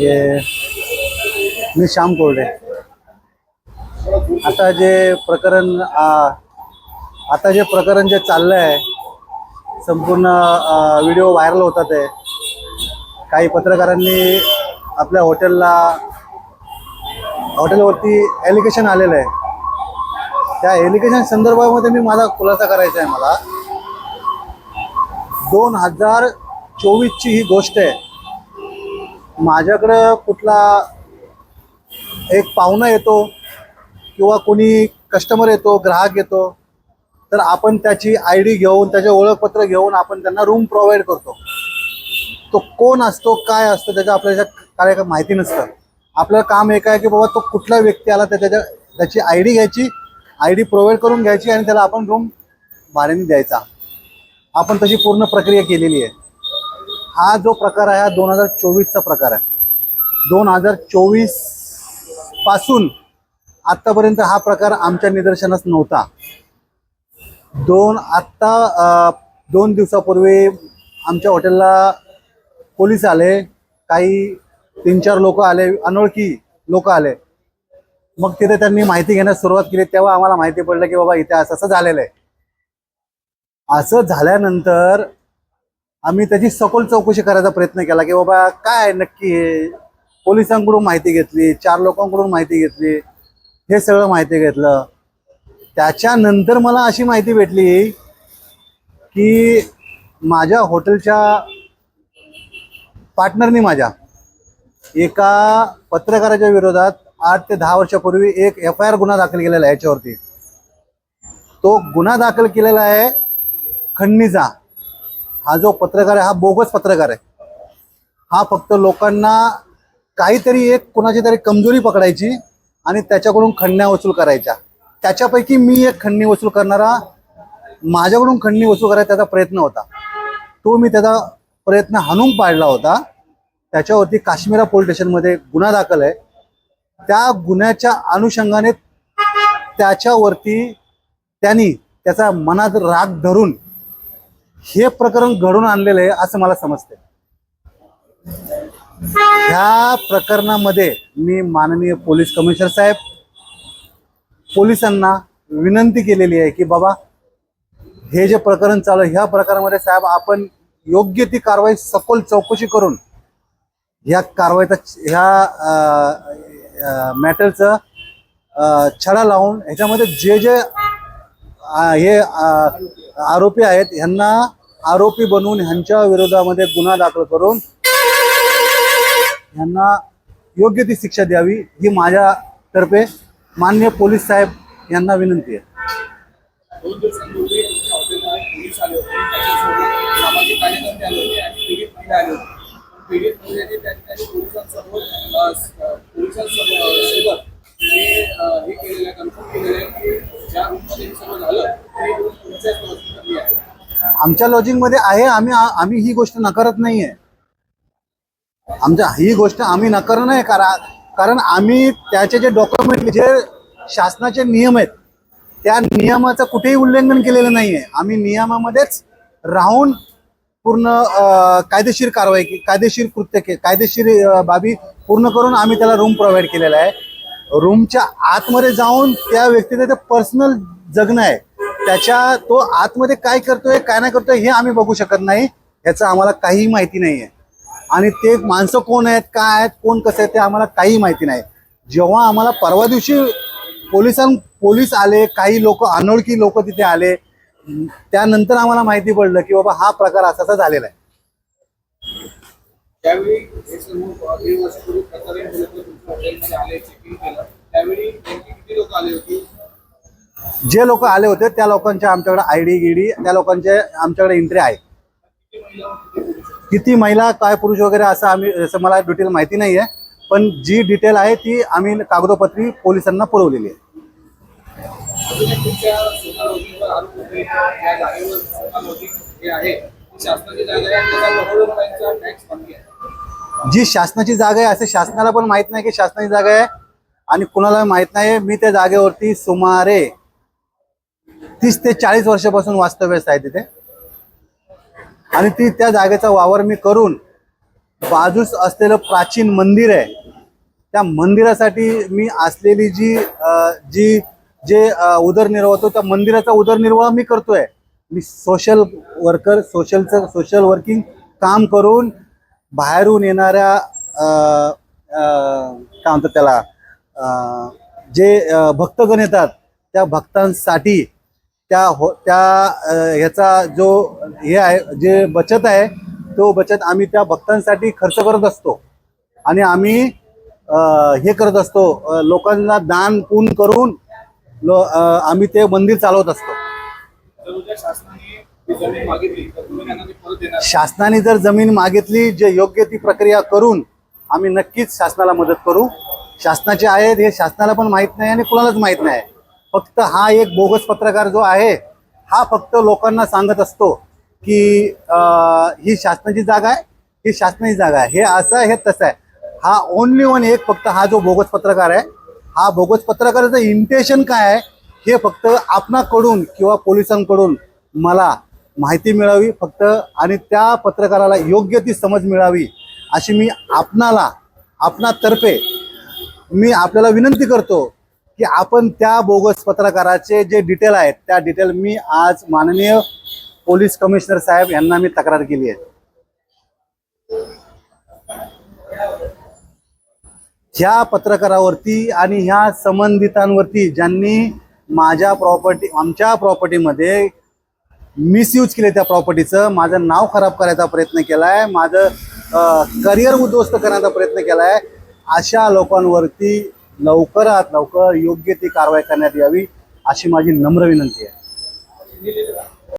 ये मी श्याम कोरडे. आता जे प्रकरण आता जे प्रकरण जे चाललं आहे संपूर्ण व्हिडिओ व्हायरल होतात आहे काही पत्रकारांनी आपल्या हॉटेलला हॉटेलवरती ॲलिगेशन आलेलं आहे. त्या ॲलिगेशन संदर्भामध्ये मी माझा खुलासा करायचा आहे मला. दोन हजार चोवीसची ही गोष्ट आहे. माझ्याकडं कुठला एक पाहुणा येतो किंवा कोणी कस्टमर येतो ग्राहक येतो तर आपण त्याची आय डी घेऊन त्याचे ओळखपत्र घेऊन आपण त्यांना रूम प्रोव्हाइड करतो. तो कोण असतो काय असतो त्याच्या आपल्याला काय काय माहिती नसतं. आपलं काम एक आहे की बाबा तो कुठला व्यक्ती आला तर त्याच्या त्याची आय डी घ्यायची आय डी प्रोव्हाइड करून घ्यायची आणि त्याला आपण रूम भाड्याने द्यायचा. आपण तशी पूर्ण प्रक्रिया केलेली आहे. हा जो प्रकार आहे हा दोन हजार चोवीसचा प्रकार आहे. दोन हजार चोवीसपासून आत्तापर्यंत हा प्रकार आमच्या निदर्शनास नव्हता. दोन आत्ता दोन दिवसापूर्वी आमच्या हॉटेलला पोलीस आले काही तीन चार लोक आले अनोळखी लोक आले. मग तिथे त्यांनी माहिती घेण्यास सुरुवात केली तेव्हा आम्हाला माहिती पडलं की बाबा इथे असं असं झालेलं आहे. असं झाल्यानंतर आम्ही त्याची सखोल चौकशी करायचा प्रयत्न केला की बाबा काय नक्की हे? पोलिसांकडून माहिती घेतली चार लोकांकडून माहिती घेतली हे सगळं माहिती घेतलं. त्याच्यानंतर मला अशी माहिती भेटली की माझ्या हॉटेलच्या पार्टनरनी माझ्या एका पत्रकाराच्या विरोधात आठ ते दहा वर्षापूर्वी एक एफ आय आर गुन्हा दाखल केलेला आहे याच्यावरती. तो गुन्हा दाखल केलेला आहे खंडणीचा. हा जो पत्रकार आहे हा बोगस पत्रकार आहे. हा फक्त लोकांना काहीतरी एक कुणाची तरी कमजोरी पकडायची आणि त्याच्याकडून खंडण्या वसूल करायच्या. त्याच्यापैकी मी एक खंडणी वसूल करणारा माझ्याकडून खंडणी वसूल करायचा त्याचा प्रयत्न होता. तो मी त्याचा प्रयत्न हाणून पाडला होता. त्याच्यावरती काश्मीरा पोलीस स्टेशनमध्ये गुन्हा दाखल आहे. त्या गुन्ह्याच्या अनुषंगाने त्याच्यावरती त्यांनी त्याचा मनात राग धरून हे प्रकरण घडून आणलेलं आहे असं मला समजते ह्या प्रकरणामध्ये मी माननीय पोलीस कमिशनर साहेब पोलिसांना विनंती केलेली आहे की बाबा हे जे प्रकरण चालू ह्या प्रकारामध्ये साहेब आपण योग्य ती कारवाई सखोल चौकशी करून ह्या कारवाईचा ह्या मॅटरचं छडा लावून ह्याच्यामध्ये जे जे हे आरोपी आहेत. ह्यांना आरोपी बनवून ह्यांच्या विरोधामध्ये गुन्हा दाखल करून ह्यांना योग्य ती शिक्षा द्यावी ही माझ्यातर्फे मान्य पोलीस साहेब यांना विनंती आहे. पीडित आमच्या लॉजिंगमध्ये आहे आम्ही आम्ही ही गोष्ट नकारत आहे आमच्या ही गोष्ट आम्ही नकार नाही करा कारण आम्ही त्याचे जे डॉक्युमेंट जे शासनाचे नियम आहेत त्या नियमाचं कुठेही उल्लंघन केलेलं नाही आहे आम्ही नियमामध्येच राहून पूर्ण कायदेशीर कारवाई कायदेशीर कृत्य के कायदेशीर बाबी पूर्ण करून आम्ही त्याला रूम प्रोव्हाइड केलेला आहे. रूमच्या आतमध्ये जाऊन त्या व्यक्तीचं ते पर्सनल जगणं आहे. त्याच्या तो आतमध्ये काय करतोय काय नाही करतोय हे आम्ही बघू शकत नाही. याचं आम्हाला काहीही माहिती नाही आहे आणि ते माणसं कोण आहेत काय आहेत कोण कसं आहे ते आम्हाला काही माहिती नाही. जेव्हा आम्हाला परवा दिवशी पोलिसां पोलीस आले काही लोक अनोळखी लोक तिथे आले त्यानंतर आम्हाला माहिती पडलं की बाबा हा प्रकार असा असा झालेला आहे. त्यावेळी जे लोक आले होते त्या लोकांच्या आमच्याकडे आय डी गिडी त्या लोकांचे आमच्याकडे एंट्री आहे. किती महिला काय पुरुष वगैरे असं आम्ही असं मला डिटेल माहिती नाही आहे पण जी डिटेल आहे ती आम्ही कागदोपत्री पोलिसांना पुरवलेली आहे. जी शासनाची जागा आहे असं शासनाला पण माहीत नाही की शासनाची जागा आहे आणि कुणाला माहीत नाही मी त्या जागेवरती सुमारे तीस ते चाळीस वर्षापासून वास्तव्यास आहे तिथे. आणि ती त्या जागेचा वावर मी करून बाजूस असलेलं प्राचीन मंदिर आहे त्या मंदिरासाठी मी असलेली जी जी जे उदरनिर्वाह होतो त्या मंदिराचा उदरनिर्वाह मी करतोय. मी सोशल वर्कर सोशलचं सोशल वर्किंग काम करून बाहेरून येणाऱ्या काय म्हणतात त्याला जे भक्तगण येतात त्या भक्तांसाठी त्या हो त्या ह्याचा जो हे आहे जे बचत आहे तो बचत आम्ही त्या भक्तांसाठी खर्च करत असतो. आणि आम्ही हे करत असतो लोकांना दान पून करून लो आम्ही ते मंदिर चालवत असतो. शासनाने जर जमीन मागितली जे योग्य ती प्रक्रिया करून आम्ही नक्कीच शासनाला मदत करू. शासनाचे आहेत हे शासनाला पण माहीत नाही आणि कुणालाच माहीत नाही. फक्त हा एक बोगस पत्रकार जो आहे हा फक्त लोकांना सांगत असतो की ही शासनाची जागा आहे ही शासनाची जागा आहे. हे असं आहे हे तसं आहे. हा ओनली वन एक फक्त हा जो बोगस पत्रकार आहे हा बोगस पत्रकाराचं इंटेन्शन काय आहे हे फक्त आपणाकडून किंवा पोलिसांकडून मला माहिती मिळावी फक्त आणि त्या पत्रकाराला योग्य ती समज मिळावी अशी मी आपणाला आपणातर्फे मी आपल्याला विनंती करतो की आपण त्या बोगस पत्रकाराचे जे डिटेल आहेत त्या डिटेल मी आज माननीय पोलीस कमिशनर साहेब यांना मी तक्रार केली आहे. ह्या पत्रकारावरती आणि ह्या संबंधितांवरती ज्यांनी माझ्या प्रॉपर्टी आमच्या प्रॉपर्टीमध्ये मिसयूज केले त्या प्रॉपर्टीचं माझं नाव खराब करायचा प्रयत्न केला आहे माझं करिअर उद्ध्वस्त करण्याचा प्रयत्न केला आहे अशा लोकांवरती लवकरात लवकर योग्य ती कारवाई करण्यात यावी अशी माझी नम्र विनंती आहे.